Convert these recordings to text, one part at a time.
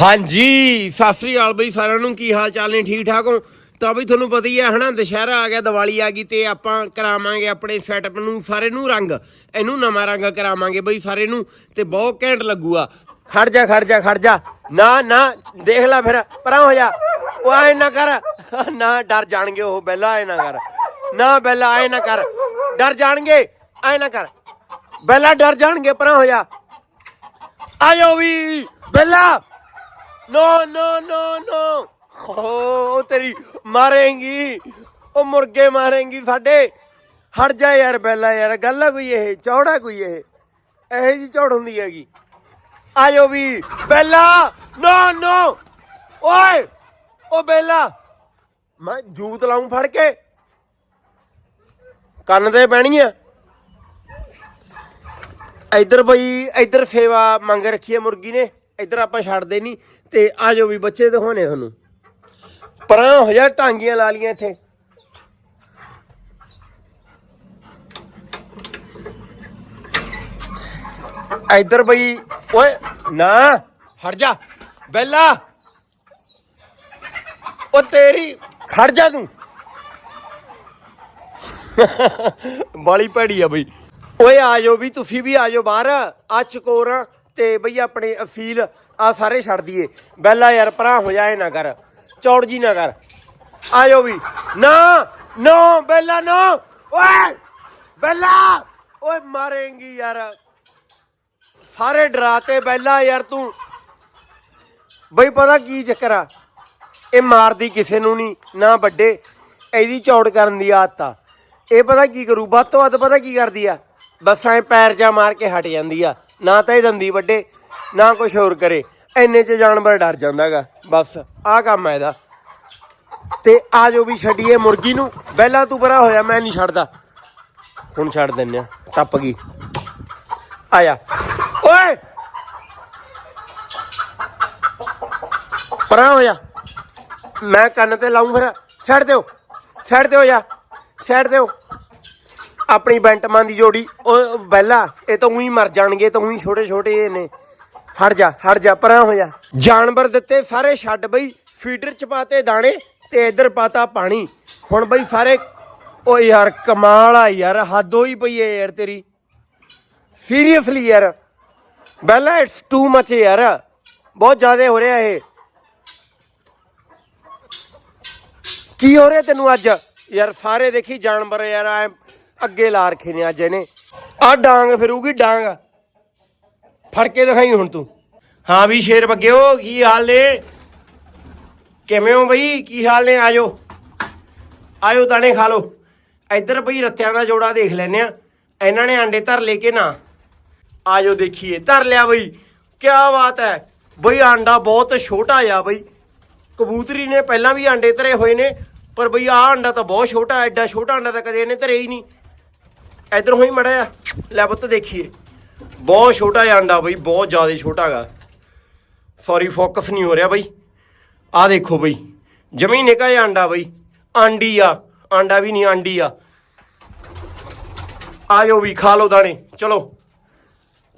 ਹਾਂਜੀ, ਸਤਿ ਸ੍ਰੀ ਅਕਾਲ ਬਈ, ਸਾਰਿਆਂ ਨੂੰ ਕੀ ਹਾਲ ਚਾਲ ਨੇ? ਠੀਕ ਠਾਕ ਹੋ? ਤਾਂ ਬਈ ਤੁਹਾਨੂੰ ਪਤਾ ਹੀ ਹੈ, ਹਨਾ, ਦੁਸ਼ਹਿਰਾ ਆ ਗਿਆ, ਦੀਵਾਲੀ ਆ ਗਈ ਤੇ ਆਪਾਂ ਕਰਾਵਾਂਗੇ ਆਪਣੇ ਸੈਟਅਪ ਨੂੰ, ਸਾਰੇ ਨੂੰ ਰੰਗ। ਇਹਨੂੰ ਨਵਾਂ ਰੰਗ ਕਰਾਵਾਂਗੇ ਬਈ, ਸਾਰੇ ਨੂੰ, ਤੇ ਬਹੁਤ ਘੈਂਟ ਲੱਗੂਗਾ। ਖੜ ਜਾ ਖੜ ਜਾ ਖੜ ਜਾ। ਨਾ ਨਾ, ਦੇਖ ਲੈ ਫਿਰ, ਪਰਾਂ ਹੋ ਜਾ। ਉਹ ਐ ਨਾ ਕਰ। ਨਾ, ਡਰ ਜਾਣਗੇ ਉਹ, ਬੈਲਾ ਐ ਨਾ ਕਰ। ਨਾ, ਬੈਲਾ ਐ ਨਾ ਕਰ। ਡਰ ਜਾਣਗੇ ਐ ਨਾ ਕਰ। ਬੈਲਾ ਡਰ ਜਾਣਗੇ, ਪਰਾਂ ਹੋ ਜਾ। ਆਇਓ ਵੀ, ਬੈਲਾ। ਨੋ ਨੋ ਨੋ ਨੋ ਓ ਤੇਰੀ ਮਾਰੇਂਗੀ। ਉਹ ਮੁਰਗੇ ਮਾਰੇਂਗੀ ਸਾਡੇ। ਹਟ ਜਾ ਯਾਰ ਬੈਲਾ ਯਾਰ, ਗੱਲ ਆ ਕੋਈ ਇਹ, ਚੌੜਾ ਕੋਈ ਇਹ। ਇਹੋ ਜੀ ਚੌੜ ਹੁੰਦੀ ਹੈਗੀ। ਆਇਓ ਵੀ, ਬੈਲਾ। ਨੋ ਨੋ ਓਏ ਓ ਬੈਲਾ। ਮੈਂ ਜੂਤ ਲਾਉਂ ਫੜ ਕੇ। ਕੰਨ ਤੇ ਪੈਣੀ ਆ। ਇੱਧਰ ਬਈ, ਇੱਧਰ ਸੇਵਾ ਮੰਗ ਰੱਖੀ ਹੈ ਮੁਰਗੀ ਨੇ। ਇੱਧਰ ਆਪਾਂ ਛੱਡਦੇ ਨਹੀਂ। ਤੇ ਆ ਜਾਓ ਵੀ ਬੱਚੇ ਦਿਖਾਉਣੇ ਤੁਹਾਨੂੰ। ਪਰਾਂ ਹੋ ਜਾ ਟਾਂਗੀਆਂ ਲਾ ਲੀਆਂ ਇੱਥੇ। ਇੱਧਰ ਬਈ, ਓਏ, ਨਾ ਹਟ ਜਾ, ਬੈਲਾ। ਉਹ ਤੇਰੀ, ਖੜ ਜਾ ਤੂੰ। ਬਾਲੀ ਭੈੜੀ ਆ ਬਈ। ਓਏ ਆ ਜਾਓ ਵੀ, ਤੁਸੀਂ ਵੀ ਆ ਜਾਓ ਬਾਹਰ। ਆ ਚਕੋਰਾਂ ਤੇ ਬਈ ਆਪਣੇ ਅਫੀਲ ਆ ਸਾਰੇ ਛੱਡ ਦਈਏ। ਬੈਲਾ ਯਾਰ ਪਰਾਂ ਹੋ ਜਾਏ ਨਾ ਕਰ। ਚੌੜ ਜੀ ਨਾ ਕਰ। ਆ ਵੀ। ਨਾ, ਨੋ, ਬੈਲਾ, ਨੋ। ਓਏ, ਬੈਲਾ। ਓਏ, ਮਾਰੇਂਗੀ ਯਾਰ। ਸਾਰੇ ਡਰਾਤੇ ਬੈਲਾ ਯਾਰ ਤੂੰ। ਬਈ, ਪਤਾ ਕੀ ਚੱਕਰ ਆ? ਇਹ ਮਾਰਦੀ ਕਿਸੇ ਨੂੰ ਨਹੀਂ, ਨਾ ਵੱਡੇ। ਇਹਦੀ ਚੌੜ ਕਰਨ ਦੀ ਆਦਤ ਆ। ਇਹ ਪਤਾ ਕੀ ਕਰੂ? ਵੱਧ ਤੋਂ ਵੱਧ ਪਤਾ ਕੀ ਕਰਦੀ ਆ? ਬਸ ਐ ਪੈਰ ਜਾ ਮਾਰ ਕੇ ਹਟ ਜਾਂਦੀ ਆ। ਨਾ ਤਾਂ ਇਹ ਦੰਦੀ ਵੱਡੇ। ਨਾ ਕੁਝ ਹੋਰ ਕਰੇ। ਐਨੇ ਚ ਜਾਨਵਰ ਡਰ ਜਾਂਦਾਗਾ। ਬਸ, ਆਹ ਕੰਮ ਆ ਇਹਦਾ। ਤੇ ਆ ਜੋ ਵੀ ਛੱਡੀਏ ਮੁਰਗੀ ਨੂੰ ਪਹਿਲਾਂ ਤੂੰ ਪਰਾ ਹੋਇਆ, ਮੈਂ ਨਹੀਂ ਛੱਡਦਾ। ਹੁਣ ਛੱਡ ਦਿੰਨੇ ਆ ਟੱਪ ਗਈ। ਆਇਆ। ਓਏ! ਪਰਾਂ ਹੋਇਆ। ਮੈਂ ਕੰਨ ਤੇ ਲਾਉਂ ਫਿਰ। ਛੱਡ ਦਿਓ ਛੱਡ ਦਿਓ ਜਾ ਛੱਡ ਦਿਓ। ਆਪਣੀ ਬੈਂਟਮਾਂ ਦੀ ਜੋੜੀ, ਉਹ ਬੈਲਾ ਇਹ ਤਾਂ ਉਹੀ ਮਰ ਜਾਣਗੇ ਤਾਂ ਉਹੀ ਛੋਟੇ ਛੋਟੇ ਇਹ ਨੇ। ਹਟ ਜਾ ਹਟ ਜਾ, ਪਰਾਂ ਹੋ ਜਾ। ਜਾਨਵਰ ਦਿੱਤੇ ਸਾਰੇ ਛੱਡ ਬਈ, ਫੀਡਰ ਚ ਪਾਤੇ ਦਾਣੇ ਤੇ ਇੱਧਰ ਪਾਤਾ ਪਾਣੀ। ਹੁਣ ਬਈ ਸਾਰੇ ਓ ਯਾਰ ਕਮਾਲ ਆ ਯਾਰ, ਹੱਦ ਹੋਈ ਪਈ ਏ ਯਾਰ ਤੇਰੀ। ਸੀਰੀਅਸਲੀ ਯਾਰ। ਬੈਲਾ ਇਟਸ ਟੂ ਮਚ ਯਾਰ। ਬਹੁਤ ਜ਼ਿਆਦਾ ਹੋ ਰਿਹਾ ਇਹ। ਕੀ ਹੋ ਰਿਹਾ ਤੈਨੂੰ ਅੱਜ? ਯਾਰ ਸਾਰੇ ਦੇਖੀ ਜਾਨਵਰ ਯਾਰ ਅੱਗੇ ਲਾ ਰੱਖੇ ਨੇ ਅੱਜ ਇਹਨੇ। ਆ ਡਾਂਗ ਫਿਰੂਗੀ, ਡਾਂਗ। ਫੜ ਕੇ ਦਿਖਾਈ ਹੁਣ ਤੂੰ। ਹਾਂ ਵੀ ਸ਼ੇਰ ਬੱਗਿਓ, ਕੀ ਹਾਲ ਨੇ? ਕਿਵੇਂ ਹੋ ਬਈ? ਕੀ ਹਾਲ ਨੇ? ਆਜੋ ਆਇਓ ਤਾਣੇ ਖਾ ਲੋ ਇੱਧਰ ਬਈ ਰੱਤਿਆਂ ਦਾ ਜੋੜਾ ਦੇਖ ਲੈਨੇ ਆ ਇਹਨਾਂ ਨੇ ਆਂਡੇ ਧਰ ਲੈ ਕੇ ਨਾ? ਆਜੋ ਦੇਖੀਏ। ਧਰ ਲਿਆ ਬਈ। ਕੀ ਬਾਤ ਹੈ। ਬਈ ਆਂਡਾ ਬਹੁਤ ਛੋਟਾ ਆ ਬਈ। ਕਬੂਤਰੀ ਨੇ ਪਹਿਲਾਂ ਵੀ ਆਂਡੇ ਧਰੇ ਹੋਏ ਨੇ, ਪਰ ਬਈ ਆਹ ਆਂਡਾ ਤਾਂ ਬਹੁਤ ਛੋਟਾ ਐਡਾ ਛੋਟਾ ਆਂਡਾ ਤਾਂ ਕਦੇ ਇਹਨੇ ਧਰੇ ਹੀ ਨਹੀਂ। ਇਧਰ ਹੋਈ ਮੜਿਆ ਲੈ ਪੁੱਤ ਦੇਖੀਏ। ਬਹੁਤ ਛੋਟਾ ਜਿਹਾ ਆਂਡਾ ਬਈ, ਬਹੁਤ ਜ਼ਿਆਦਾ ਛੋਟਾ ਹੈਗਾ। ਸੌਰੀ ਫੋਕਸ ਨਹੀਂ ਹੋ ਰਿਹਾ ਬਈ। ਆਹ ਦੇਖੋ ਬਈ ਜਮੀ ਨਿਕਾ ਜਿਹਾ ਆਂਡਾ ਬਈ, ਆਂਡੀ ਆ, ਆਂਡਾ ਵੀ ਨਹੀਂ, ਆਂਡੀ ਆ। ਆਇਓ ਵੀ ਖਾ ਲਓ ਦਾਣੇ, ਚਲੋ।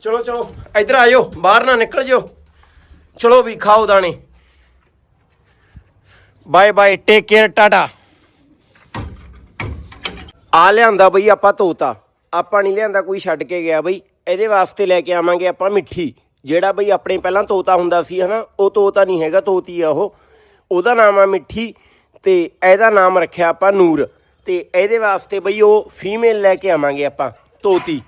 ਚਲੋ ਚਲੋ, ਇੱਧਰ ਆਇਓ ਬਾਹਰ ਨਾ ਨਿਕਲ ਜਿਓ। ਚਲੋ ਵੀ ਖਾਓ ਦਾਣੇ। Bye bye take care tata ਆ ਲਿਆਂਦਾ ਬਈ ਆਪਾਂ ਤੋਤਾ ਆਪਾਂ ਨਹੀਂ ਲਿਆਂਦਾ, ਕੋਈ ਛੱਡ ਕੇ ਗਿਆ ਬਈ। ਇਹਦੇ ਵਾਸਤੇ ਲੈ ਕੇ ਆਵਾਂਗੇ ਆਪਾਂ ਮਿੱਠੀ। ਜਿਹੜਾ ਬਈ ਆਪਣੇ ਪਹਿਲਾਂ ਤੋਤਾ ਹੁੰਦਾ ਸੀ, ਹਨਾ, ਉਹ ਤੋਤਾ ਨਹੀਂ ਹੈਗਾ, ਤੋਤੀ ਆ ਉਹ। ਉਹਦਾ ਨਾਮ ਆ ਮਿੱਠੀ ਤੇ ਇਹਦਾ ਨਾਮ ਰੱਖਿਆ ਆਪਾਂ ਨੂਰ। ਤੇ ਇਹਦੇ ਵਾਸਤੇ ਬਈ ਉਹ ਫੀਮੇਲ ਲੈ ਕੇ ਆਵਾਂਗੇ ਆਪਾਂ, ਤੋਤੀ।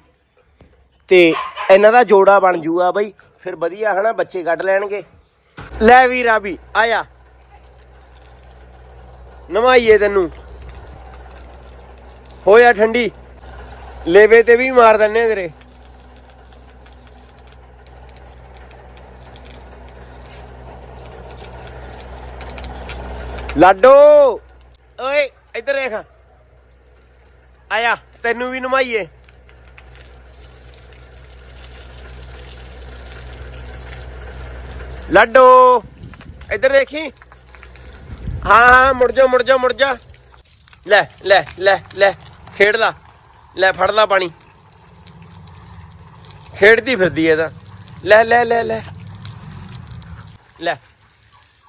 ਤੇ ਇਹਨਾਂ ਦਾ ਜੋੜਾ ਬਣ ਜੂਗਾ ਬਈ। ਫਿਰ ਵਧੀਆ, ਹਨਾ, ਬੱਚੇ ਕੱਢ ਲੈਣਗੇ। ਲੈ ਵੀ ਰਾਵੀ, ਆਇਆ। ਨਵਾਈਏ ਤੈਨੂੰ। ਹੋਇਆ ਠੰਡੀ। ਲੇਵੇ ਤੇ ਵੀ ਮਾਰ ਦਿੰਨੇ ਆ ਤੇਰੇ। ਲਾਡੋ। ਓਏ, ਇੱਧਰ ਦੇਖ। ਆਇਆ, ਤੈਨੂੰ ਵੀ ਨਵਾਈਏ ਲਾਡੋ, ਇੱਧਰ ਦੇਖੀ? ਹਾਂ ਹਾਂ, ਮੁੜ ਜਾ ਮੁੜ ਜਾ ਮੁੜ ਜਾ। ਲੈ ਲੈ ਲੈ ਲੈ, ਖੇਡ ਲਾ। ਲੈ, ਫੜ ਲਾ ਪਾਣੀ। ਖੇਡਦੀ ਫਿਰਦੀ ਐ ਤਾਂ। ਲੈ ਲੈ ਲੈ ਲੈ। ਲੈ।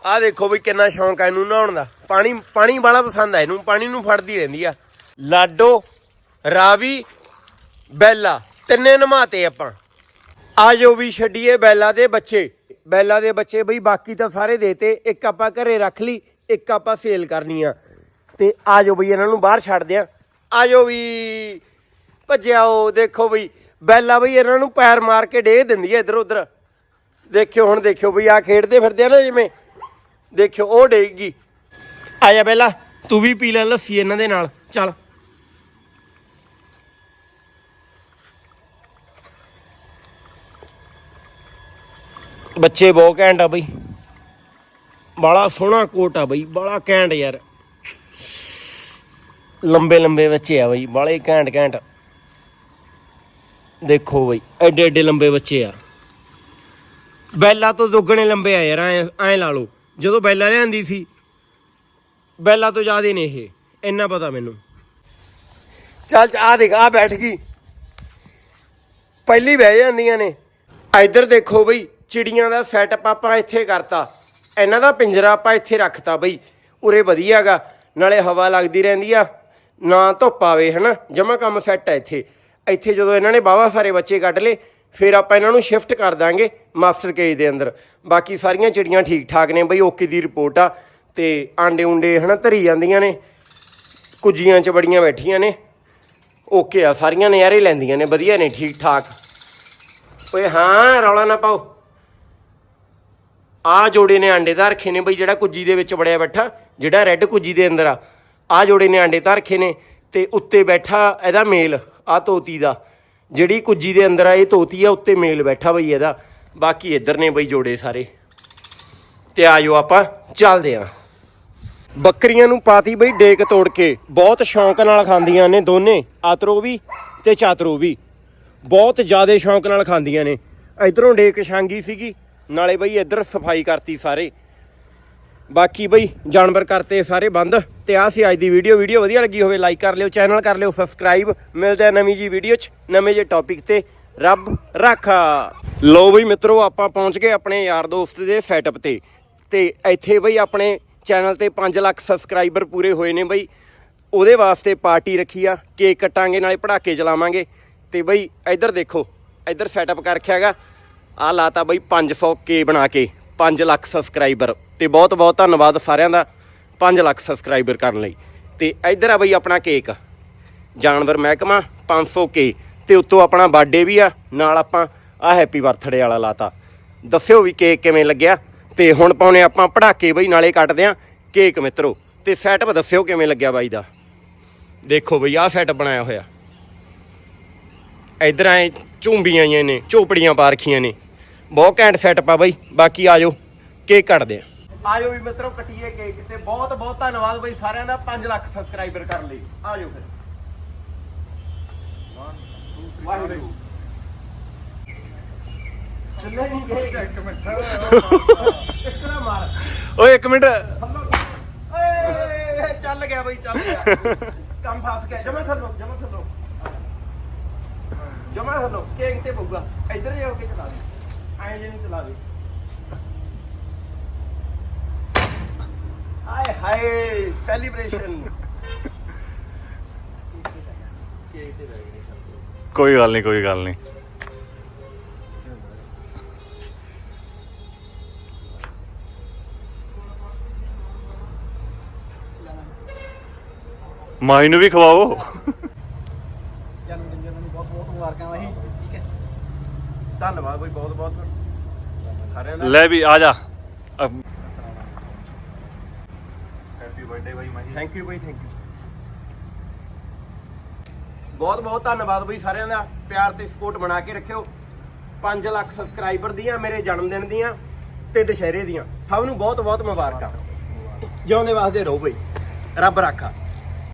ਆਹ ਦੇਖੋ ਬਈ ਕਿੰਨਾ ਸ਼ੌਂਕ ਆ ਇਹਨੂੰ ਨਹਾਉਣ ਦਾ। ਪਾਣੀ ਪਾਣੀ ਵਾਲਾ ਪਸੰਦ ਆ ਇਹਨੂੰ, ਪਾਣੀ ਨੂੰ ਫੜਦੀ ਰਹਿੰਦੀ ਆ। ਲਾਡੋ, ਰਾਵੀ, ਬੈਲਾ, ਤਿੰਨੇ ਨਮਾਤੇ ਆਪਾਂ। ਆ ਜੋ ਵੀ ਛੱਡੀਏ ਬੈਲਾ ਦੇ ਬੱਚੇ। ਬੈਲਾ ਦੇ ਬੱਚੇ ਬਈ, ਬਾਕੀ ਤਾਂ ਸਾਰੇ ਦੇਤੇ। ਇੱਕ ਆਪਾਂ ਘਰੇ ਰੱਖ ਲਈ, ਇੱਕ ਆਪਾਂ ਸੇਲ ਕਰਨੀ ਆ। ਤੇ ਆ ਜੋ ਬਈ, ਇਹਨਾਂ ਨੂੰ ਬਾਹਰ ਛੱਡ ਦਿਆਂ ਆ ਜੋ ਵੀ, ਭੱਜਿਆਓ, ਦੇਖੋ ਬਈ। ਬੈਲਾ ਬਈ, ਇਹਨਾਂ ਨੂੰ ਪੈਰ ਮਾਰ ਕੇ ਡੇ ਦਿੰਦੀ ਆ ਇੱਧਰ ਉੱਧਰ ਦੇਖਿਓ ਹੁਣ, ਦੇਖਿਓ ਬਈ ਆ ਖੇਡਦੇ ਫਿਰਦੇ ਆ ਨਾ ਜਿਵੇਂ। ਦੇਖਿਓ, ਉਹ ਡੇਗੀ। ਆ ਜਾ ਬੈਲਾ, ਤੂੰ ਵੀ ਪੀ ਲੈ ਲੱਸੀ ਇਹਨਾਂ ਦੇ ਨਾਲ, ਚੱਲ। ਬੱਚੇ ਬਹੁਤ ਘੈਂਟ ਆ ਬਈ। ਬਾਲਾ ਸੋਹਣਾ ਕੋਟ ਆ ਬਈ ਬਾਲਾ ਘੈਂਟ ਯਾਰ। ਲੰਬੇ ਲੰਬੇ ਬੱਚੇ ਆ ਬਈ ਬਾਲੇ ਘੈਂਟ ਘੈਂਟ। ਦੇਖੋ ਬਈ, ਐਡੇ ਐਡੇ ਲੰਬੇ ਬੱਚੇ ਆ। ਬੈਲਾ ਤੋਂ ਦੁੱਗਣੇ ਲੰਬੇ ਆ ਯਾਰ, ਐ ਐ ਲਾ ਲਓ। ਜਦੋਂ ਬੈਲਾ ਲਿਆਂਦੀ ਸੀ, ਬੈਲਾ ਤੋਂ ਜ਼ਿਆਦੇ ਨੇ ਇਹ, ਇੰਨਾ ਪਤਾ ਮੈਨੂੰ। ਚੱਲ ਆ ਦੇਖ ਆ ਬੈਠ ਗਈ। ਪਹਿਲੀ ਬਹਿ ਜਾਂਦੀਆਂ ਨੇ। ਇੱਧਰ ਦੇਖੋ ਬਈ, ਚਿੜੀਆਂ ਦਾ ਸੈਟਅਪ ਆਪਾਂ ਇੱਥੇ ਕਰਤਾ। ਇਹਨਾਂ ਦਾ ਪਿੰਜਰਾ ਆਪਾਂ ਇੱਥੇ ਰੱਖਤਾ ਬਈ। ਉਰੇ ਵਧੀਆਗਾ ਨਾਲੇ ਹਵਾ ਲੱਗਦੀ ਰਹਿੰਦੀ ਆ। ਨਾ ਧੁੱਪ ਆਵੇ, ਹਨਾ? ਜਮਾ ਕੰਮ ਸੈੱਟ ਆ ਇੱਥੇ। ਇੱਥੇ ਜਦੋਂ ਇਹਨਾਂ ਨੇ ਬਾਵਾ ਸਾਰੇ ਬੱਚੇ ਕੱਢ ਲਏ ਫਿਰ ਆਪਾਂ ਇਹਨਾਂ ਨੂੰ ਸ਼ਿਫਟ ਕਰ ਦਾਂਗੇ ਮਾਸਟਰ ਕੇਜ ਦੇ ਅੰਦਰ। ਬਾਕੀ ਸਾਰੀਆਂ ਚਿੜੀਆਂ ਠੀਕ ਠਾਕ ਨੇ ਬਈ, ਓਕੇ ਦੀ ਰਿਪੋਰਟ ਆ। ਤੇ ਆਂਡੇ ਉਂਡੇ ਹਨਾ ਧਰੀ ਜਾਂਦੀਆਂ ਨੇ। ਕੁੱਜੀਆਂ ਚ ਬੜੀਆਂ ਬੈਠੀਆਂ ਨੇ। ਓਕੇ ਆ, ਸਾਰੀਆਂ ਨਜ਼ਾਰੇ ਲੈਂਦੀਆਂ ਨੇ, ਵਧੀਆ ਨੇ, ਠੀਕ ਠਾਕ। ਓਏ ਹਾਂ, ਰੌਲਾ ਨਾ ਪਾਓ। ਆ ਜੋੜੇ ਨੇ ਆਂਡੇ ਧਰ ਰੱਖੇ ਨੇ ਬਈ, ਜਿਹੜਾ ਕੁੱਜੀ ਦੇ ਵਿੱਚ ਵੜਿਆ ਬੈਠਾ, ਜਿਹੜਾ ਰੈੱਡ ਕੁੱਜੀ ਦੇ ਅੰਦਰ ਆ। ਆ ਜੋੜੇ ਨੇ ਆਂਡੇ ਧਰ ਰੱਖੇ ਨੇ ਤੇ ਉੱਤੇ ਬੈਠਾ ਇਹਦਾ ਮੇਲ ਆ ਤੋਤੀ ਦਾ। ਜਿਹੜੀ ਕੁੱਜੀ ਦੇ ਅੰਦਰ ਆ, ਇਹ ਤੋਤੀ ਆ, ਉੱਤੇ ਮੇਲ ਬੈਠਾ ਬਈ ਇਹਦਾ। ਬਾਕੀ ਇੱਧਰ ਨੇ ਬਈ ਜੋੜੇ ਸਾਰੇ। ਤੇ ਆਜੋ ਆਪਾਂ, ਚੱਲਦੇ ਆਂ। ਬੱਕਰੀਆਂ ਨੂੰ ਪਾਤੀ ਬਈ ਡੇਕ ਤੋੜ ਕੇ। ਬਹੁਤ ਸ਼ੌਂਕ ਨਾਲ ਖਾਂਦੀਆਂ ਨੇ ਦੋਨੇ, ਆਤਰੋ ਵੀ ਤੇ ਚਾਤਰੋ ਵੀ। ਬਹੁਤ ਜ਼ਿਆਦਾ ਸ਼ੌਂਕ ਨਾਲ ਖਾਂਦੀਆਂ ਨੇ। ਇਧਰੋਂ ਡੇਕ ਛਾਂਗੀ ਸੀਗੀ, ਨਾਲੇ ਬਈ ਇੱਧਰ ਸਫ਼ਾਈ ਕਰਤੀ ਸਾਰੇ। ਬਾਕੀ ਬਈ, ਜਾਨਵਰ ਕਰਤੇ ਸਾਰੇ ਬੰਦ ਤੇ ਆਹ ਸੀ ਅੱਜ ਦੀ ਵੀਡੀਓ ਵੀਡੀਓ ਵਧੀਆ ਲੱਗੀ ਹੋਵੇ ਲਾਈਕ ਕਰ ਲਿਓ ਚੈਨਲ ਕਰ ਲਿਓ ਸਬਸਕ੍ਰਾਈਬ ਮਿਲਦੇ ਆ ਨਵੀਂ ਜੀ ਵੀਡੀਓ 'ਚ, ਨਵੇਂ ਜੇ ਟੌਪਿਕ ਤੇ। ਰੱਬ ਰਾਖਾ। ਲੋ ਬਈ ਮਿੱਤਰੋ, ਆਪਾਂ ਪਹੁੰਚ ਗਏ ਆਪਣੇ ਯਾਰ ਦੋਸਤ ਦੇ ਸੈਟਅਪ ਤੇ। ਤੇ ਇੱਥੇ ਬਈ ਆਪਣੇ ਚੈਨਲ ਤੇ 5 ਲੱਖ ਸਬਸਕ੍ਰਾਈਬਰ ਪੂਰੇ ਹੋਏ ਨੇ ਬਈ। ਉਹਦੇ ਵਾਸਤੇ ਪਾਰਟੀ ਰੱਖੀ ਆ, ਕੇਕ ਕੱਟਾਂਗੇ, ਨਾਲੇ ਪੜਾਕੇ ਚਲਾਵਾਂਗੇ ਤੇ ਬਈ ਇੱਧਰ ਦੇਖੋ, ਇੱਧਰ ਸੈਟਅਪ ਕਰ ਰੱਖਿਆ ਹੈਗਾ। ਆ ਲਾਤਾ ਬਈ 500 ਕੇ ਬਣਾ ਕੇ। 5 ਲੱਖ ਸਬਸਕ੍ਰਾਈਬਰ। ਤੇ ਬਹੁਤ ਬਹੁਤ ਧੰਨਵਾਦ ਸਾਰਿਆਂ ਦਾ 5 ਲੱਖ ਸਬਸਕ੍ਰਾਈਬਰ ਕਰਨ ਲਈ। ਤੇ ਇੱਧਰ ਆ ਬਈ ਆਪਣਾ ਕੇਕ। ਜਾਨਵਰ ਮਹਿਕਮਾ 500 ਕੇ ਤੇ ਉੱਤੋਂ ਆਪਣਾ ਬਰਥਡੇ ਵੀ ਆ, ਨਾਲ ਆਪਾਂ ਆ ਹੈਪੀ ਬਰਥਡੇ ਵਾਲਾ ਲਾਤਾ। ਦੱਸਿਓ ਵੀ ਕੇਕ ਕਿਵੇਂ ਲੱਗਿਆ? ਤੇ ਹੁਣ ਪਾਉਣੇ ਆਪਾਂ ਪੜਾਕੇ ਬਈ, ਨਾਲੇ ਕੱਟਦੇ ਆ ਕੇਕ ਮਿੱਤਰੋ। ਤੇ ਸੈਟਅਪ ਦੱਸਿਓ ਕਿਵੇਂ ਲੱਗਿਆ ਬਾਈ ਦਾ। ਦੇਖੋ ਬਈ, ਆਹ ਸੈਟਅਪ ਬਣਾਇਆ ਹੋਇਆ। ਇਧਰ ਐ ਝੂੰਬੀਆਂ ਆਈਆਂ ਨੇ, ਝੋਪੜੀਆਂ ਪਾ ਰੱਖੀਆਂ ਨੇ। ਬਹੁਤ ਘੈਂਟ ਸੈਟਅਪ ਆ ਬਾਈ। ਬਾਕੀ ਆਜੋ ਕੇਕ ਕੱਟਦੇ ਆ। ਆਜੋ ਵੀ ਮਿੱਤਰੋ ਕੱਟੀਏ ਕੇਕ ਤੇ ਬਹੁਤ ਬਹੁਤ ਧੰਨਵਾਦ ਬਾਈ ਸਾਰਿਆਂ ਦਾ 5 ਲੱਖ ਸਬਸਕ੍ਰਾਈਬਰ ਕਰਨ ਲਈ। ਆਜੋ ਫਿਰ। ਵਾਹਿਗੁਰੂ ਚੱਲੇ ਨਹੀਂ ਗਏ ਇੱਕ ਮਿੰਟ ਇੱਕ ਨਾ ਮਾਰ ਓਏ ਇੱਕ ਮਿੰਟ। ਓਏ ਚੱਲ ਗਿਆ ਬਈ ਚੱਲ ਗਿਆ। ਕੰਮ ਫਸ ਗਿਆ। ਜਮਾ ਥੱਲੋ ਜਮਾ ਥੱਲੋ। ਜਮਾ ਥੱਲੋ ਕੇਕ ਤੇ ਪਊਗਾ। ਇੱਧਰ ਜਾਓ ਕੇ ਚਲਾ ਦੇ। ਐਂ ਜੇ ਨਹੀਂ ਚਲਾ ਦੇ। ਹਾਏ ਹਾਏ ਸੈਲੀਬ੍ਰੇਸ਼ਨ ਕੇਕ ਤੇ ਬਹਿ ਗਏ ਕੋਈ ਗੱਲ ਨਹੀਂ ਕੋਈ ਗੱਲ ਨਹੀਂ। ਮਾਈ ਨੂੰ ਵੀ ਖਵਾਓ। ਜਨਮ ਦਿਨ ਤੁਹਾਨੂੰ ਬਹੁਤ ਬਹੁਤ ਮੁਬਾਰਕਾਂ ਵਾਹੀ ਧੰਨਵਾਦ ਬਈ ਬਹੁਤ ਬਹੁਤ। ਸਾਰਿਆਂ ਦਾ। ਲੈ ਵੀ ਆ ਜਾ। ਹੈਪੀ ਬਰਥਡੇ ਬਾਈ ਮਾਈ ਥੈਂਕ ਯੂ ਬਈ ਥੈਂਕ ਯੂ ਬਹੁਤ ਬਹੁਤ ਧੰਨਵਾਦ ਬਈ ਸਾਰਿਆਂ ਦਾ। ਪਿਆਰ ਤੇ ਸਪੋਰਟ ਬਣਾ ਕੇ ਰੱਖਿਓ। 5 ਲੱਖ ਸਬਸਕ੍ਰਾਈਬਰ ਦੀਆਂ ਮੇਰੇ ਜਨਮ ਦਿਨ ਦੀਆਂ ਤੇ ਦੁਸ਼ਹਿਰੇ ਦੀਆਂ। ਸਭ ਨੂੰ ਬਹੁਤ ਬਹੁਤ ਮੁਬਾਰਕਾਂ। ਜਿਉਂਦੇ ਵਾਸਤੇ ਰਹੋ ਬਈ। ਰੱਬ ਰਾਖਾ।